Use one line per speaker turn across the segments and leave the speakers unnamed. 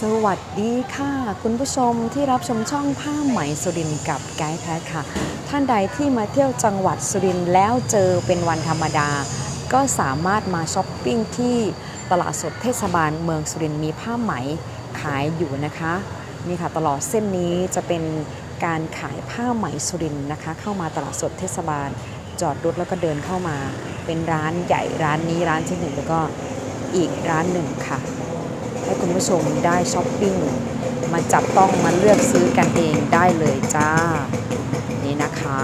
สวัสดีค่ะ คุณผู้ชมที่รับชมช่องผ้าไหมสุรินทร์กับไกด์แพทค่ะ ท่านใดที่มาเที่ยวจังหวัดสุรินทร์แล้วเจอเป็นวันธรรมดา ก็สามารถมาช้อปปิ้งที่ตลาดสดเทศบาลเมืองสุรินทร์มีผ้าไหมขายอยู่นะคะนี่ค่ะตลอดเส้นนี้จะเป็นการขายผ้าไหมสุรินทร์นะคะ เข้ามาตลาดสดเทศบาล จอดรถแล้วก็เดินเข้ามา เป็นร้านใหญ่ร้านนี้ร้านที่หนึ่งแล้วก็อีกร้านหนึ่งค่ะ ให้คุณผู้ชมได้ช้อปปิ้งมาจับต้องมาเลือกซื้อกันเองได้เลยจ้า นี่นะคะ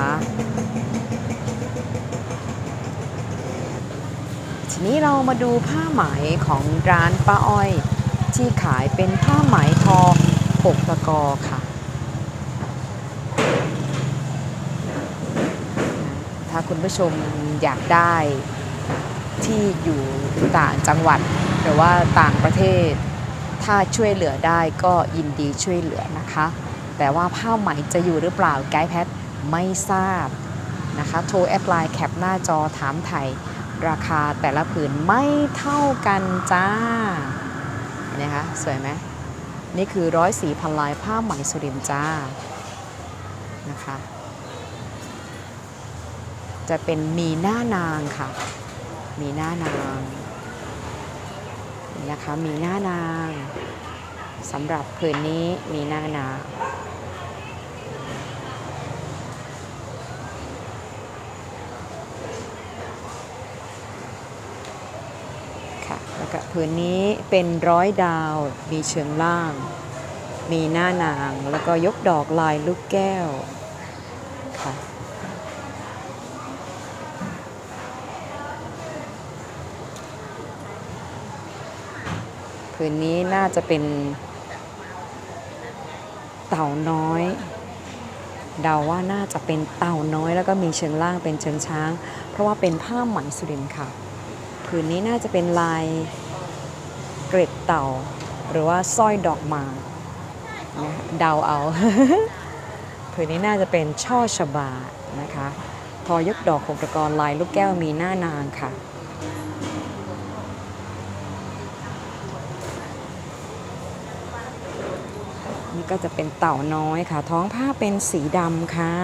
ทีนี้เรามาดูผ้าไหมของร้านป้าอ้อย ที่ขายเป็นผ้าไหมทอปกตะกอค่ะ ถ้าคุณผู้ชมอยากได้ที่อยู่ต่างจังหวัดหรือว่าต่างประเทศ ถ้าช่วยเหลือได้ก็ยินดีช่วยเหลือนะคะ แต่ว่าผ้าไหมจะอยู่หรือเปล่าไกด์แพทไม่ทราบนะคะ โทรแอดไลน์แคปหน้าจอถามไทยราคาแต่ละผืนไม่เท่ากันจ้าเห็นะคะสวยไหมนี่คือร้อยสีพันลายผ้าไหมสุรินจ้านะคะ จะเป็นมีหน้านางค่ะ มีหน้านาง นี่นะคะมีหน้านางสำหรับผืนนี้มีหน้านางค่ะแล้วก็ผืนนี้เป็นร้อยดาวมีเชิงล่าง มีหน้านางแล้วก็ยกดอกลายลูกแก้ว ผืนนี้น่าจะเป็นเต่าน้อย เดาว่าน่าจะเป็นเต่าน้อยแล้วก็มีเชิงล่างเป็นเชิงช้าง เพราะว่าเป็นผ้าไหมสุรินค่ะผืนนี้น่าจะเป็นลายเกร็ดเต่า หรือว่าสร้อยดอกมาเดาเอาผืนนี้น่าจะเป็นช่อชบานะคะ ทอยกดอกหกตะกอนลายลูกแก้วมีหน้านางค่ะ นี่ก็จะเป็นเต่าน้อยค่ะ ท้องผ้าเป็นสีดำค่ะ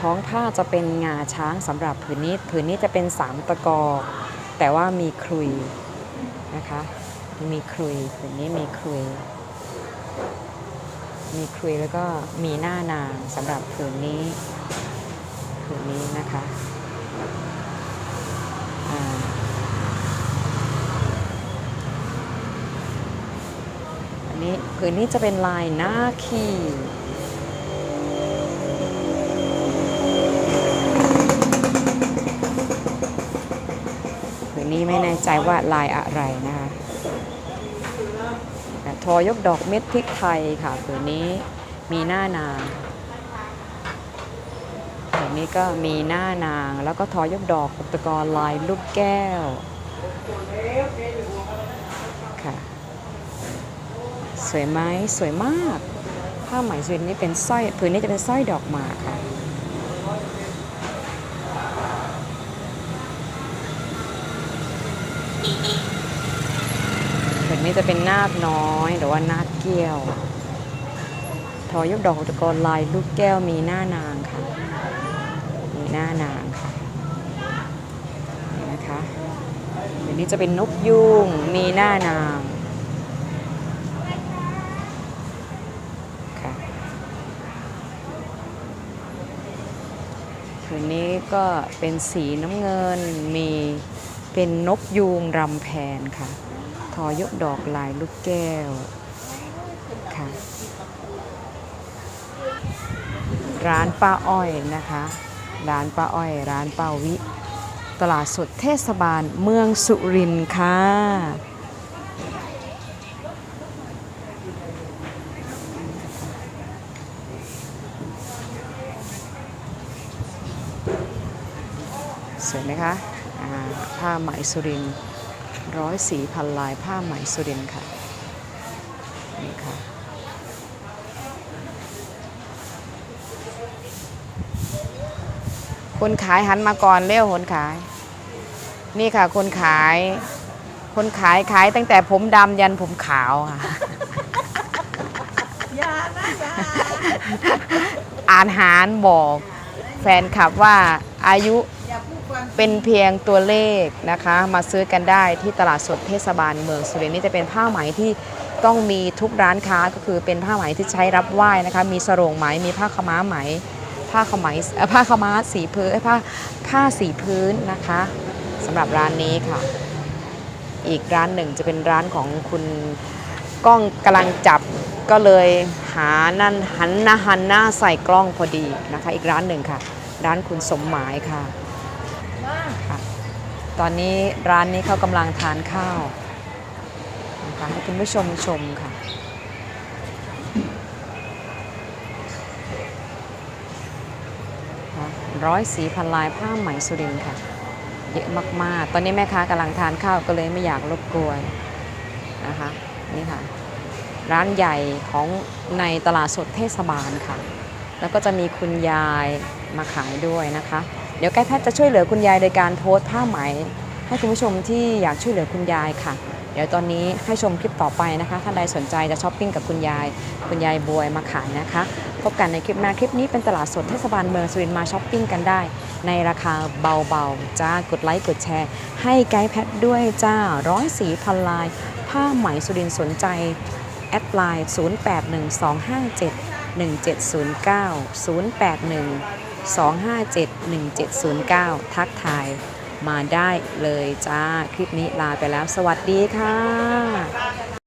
ท้องผ้าจะเป็นงาช้างสำหรับผืนนี้ ผืนนี้จะเป็นสามตะกอ แต่ว่ามีครุยนะคะ มีครุยผืนนี้มีครุย มีครุยแล้วก็มีหน้านางสำหรับผืนนี้ผืนนี้นะคะ อ่า อันนี้ผืนนี้จะเป็นลายหน้าขีผืนนี้ไม่แน่ใจว่าลายอะไรนะคะทอยกดอกเม็ดพริกไทยค่ะผืนนี้มีหน้านางแบบนี้ก็มีหน้านางแล้วก็ทอยกดอกอุปกรณ์ลายลูกแก้วค่ะ สวยไหมสวยมาก ผ้าไหมสวยนี้เป็นสร้อยผืนนี้จะเป็นสร้อยดอกหมากค่ะผืนนี้จะเป็นนาคน้อยหรือว่านาคเกี้ยวทอยกดอกอุปกรณ์ลายลูกแก้วมีหน้านางค่ะ มีหน้านางค่ะนี่นะคะเดี๋ยวนี้จะเป็นนกยุงมีหน้านางค่ะผื นนี้ก็เป็นสีน้ำเงินมีเป็นนกยูงรำแพนค่ะ ทอยกดอกลายลูกแก้วค่ะ ร้านป้าอ้อยนะคะ ร้านป้าอ้อย ร้านป้าวิ ตลาดสดเทศบาลเมืองสุรินทร์ค่ะ สวยไหมคะอ่าผ้าไหมสุรินทร์ร้อยสีพันลายผ้าไหมสุรินทร์ค่ะนี่ค่ะคนขายหันมาก่อนเร็วคนขาย นี่ค่ะ คนขาย คนขายขายตั้งแต่ผมดำยันผมขาวค่ะ
อย่านะอย่า
อ่านหารบอกแฟนคลับว่าอายุ เป็นเพียงตัวเลขนะคะ มาซื้อกันได้ที่ตลาดสดเทศบาลเมืองสุรินทร์นี่จะเป็นผ้าไหมที่ต้องมีทุกร้านค้าก็คือเป็นผ้าไหมที่ใช้รับไหว้นะคะ มีสรงไหมมีผ้าขม้าไหม ผ้าขมเอ่อผ้าขม้าสีพื้นเอ้ยผ้าผ้าสีพื้นนะคะสำหรับร้านนี้ค่ะ อีกร้านหนึ่งจะเป็นร้านของคุณกล้องกำลังจับก็เลยหานั่นหันหน้าหันหน้าใส่กล้องพอดีนะคะ อีกร้านหนึ่งค่ะ ร้านคุณสมหมายค่ะ ตอนนี้ร้านนี้เขากำลังทานข้าวนะคะให้คุณผู้ชมชมค่ะ ร้อยสีพันลายผ้าไหมสุรินค่ะ เยอะมากๆ ตอนนี้แม่ค้ากำลังทานข้าวก็เลยไม่อยากรบกวนนะคะนี่ค่ะ ร้านใหญ่ของในตลาดสดเทศบาลค่ะ แล้วก็จะมีคุณยายมาขายด้วยนะคะ เดี๋ยวใกล้แพทย์จะช่วยเหลือคุณยายโดยการโพสต์ผ้าไหม ให้คุณผู้ชมที่อยากช่วยเหลือคุณยายค่ะ เดี๋ยวตอนนี้ให้ชมคลิปต่อไปนะคะ ท่านใดสนใจจะช้อปปิ้งกับคุณยาย คุณยายบวยมาขายนะคะ พบกันในคลิปหน้าคลิปนี้เป็นตลาดสดเทศบาลเมืองสุรินทร์มาช้อปปิ้งกันได้ ในราคาเบาๆจ้ากดไลค์กดแชร์ ให้ไกด์แพทย์ด้วยจ้าร้อยสีพันลายผ้าไหมสุรินทร์สนใจแอดไลน์ 0812571709 081 ทักทายมาได้เลยจ้า คลิปนี้ลาไปแล้ว สวัสดีค่ะ